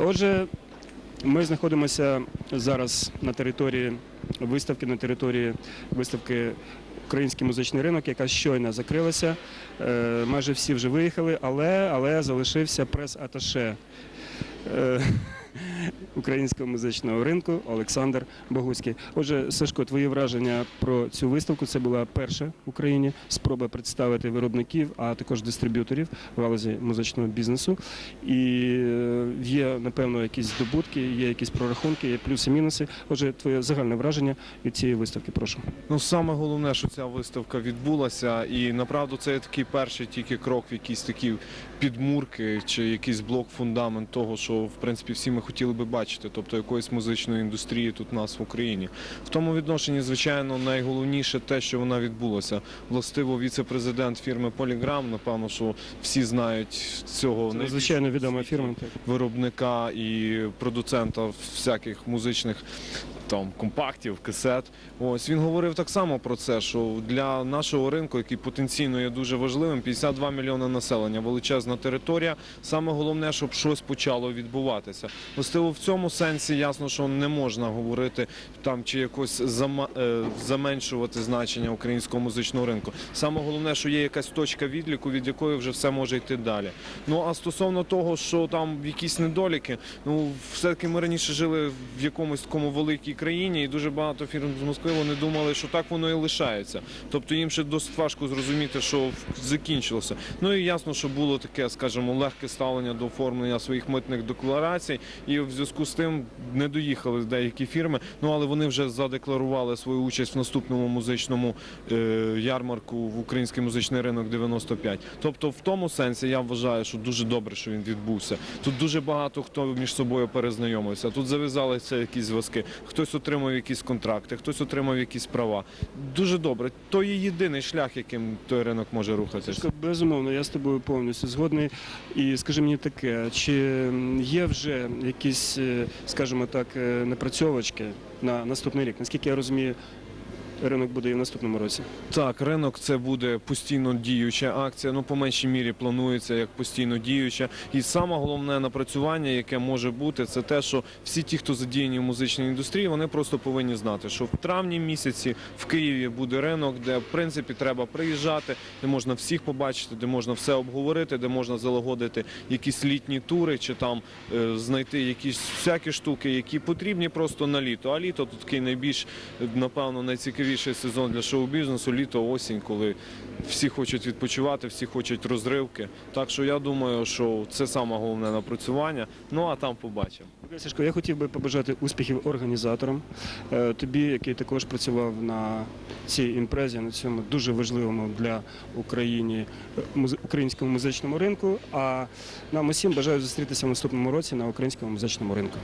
Отже, ми знаходимося зараз на території виставки, на території виставки Український музичний ринок, яка щойно закрилася. Е, Майже всі вже виїхали, але, але залишився прес-аташе е, українського музичного ринку Олександр Богуцький. Отже, Сашко, твої враження про цю виставку це була перша в Україні спроба представити виробників, а також дистриб'юторів в галузі музичного бізнесу. І е, є, напевно, якісь здобутки, є якісь прорахунки, є плюси-мінуси. Отже, твоє загальне враження від цієї виставки, прошу. Ну, саме головне, що ця виставка відбулася, і направду це такий перший тільки крок в якісь такі підмурки чи якийсь блок фундамент того, що в принципі всі ми хотіли би бачити, тобто якоїсь музичної індустрії тут у нас в Україні. В тому відношенні, звичайно, найголовніше те, що вона відбулася. Властиво, віце-президент фірми Polygram, напевно, що всі знають цього надзвичайно відома фірма. Виробника і продуцента всяких музичних там компактів, касет. Ось він говорив так само про це, що для нашого ринку, який потенційно є дуже важливим, 52 мільйони населення, величезна територія. Саме головне, щоб щось почало відбуватися. Властиво в цьому сенсі ясно, що не можна говорити там чи якось е, заменшувати значення українського музичного ринку. Саме головне, що є якась точка відліку, від якої вже все може йти далі. Ну а стосовно того, що там якісь недоліки, ну все-таки ми раніше жили в якомусь такому великій країні, і дуже багато фірм з Москви вони думали, що так воно і лишається. Тобто їм ще досить важко зрозуміти, що закінчилося. Ну і ясно, що було таке, скажімо, легке ставлення до оформлення своїх митних декларацій, і в зв'язку з тим не доїхали деякі фірми. Ну але вони вже задекларували свою участь в наступному музичному е, ярмарку в український музичний ринок 95. Тобто, в тому сенсі я вважаю, що дуже добре, що він відбувся. Тут дуже багато хто між собою перезнайомився. Тут зав'язалися якісь зв'язки. Хтось отримав якісь контракти, хтось отримав якісь права. Дуже добре. То є єдиний шлях, яким той ринок може рухатися. Безумовно, я з тобою повністю згодний. І скажи мені таке, чи є вже якісь, е, скажімо так, е, напрацьовочки на наступний рік? Наскільки я розумію, ринок буде і в наступному році. Так, ринок це буде постійно діюча акція. Ну, по меншій мірі планується як постійно діюча. І саме головне напрацювання, яке може бути, це те, що всі ті, хто задіяні в музичній індустрії, вони просто повинні знати, що в травні місяці в Києві буде ринок, де в принципі треба приїжджати, де можна всіх побачити, де можна все обговорити, де можна залагодити якісь літні тури чи там е, знайти якісь всякі штуки, які потрібні просто на літо. А літо тут такий найбільш е, напевно найцікавіший сезон для шоу-бізнесу. Літо, осінь, коли всі хочуть відпочивати, всі хочуть розривки. Так що я думаю, що це саме головне напрацювання. Ну а там побачимо. Сашко, я хотів би побажати успіхів організаторам, Е, тобі, який також працював на цій імпрезі, на цьому дуже важливому для України е, українському музичному ринку. А нам усім бажаю зустрітися в наступному році на українському музичному ринку.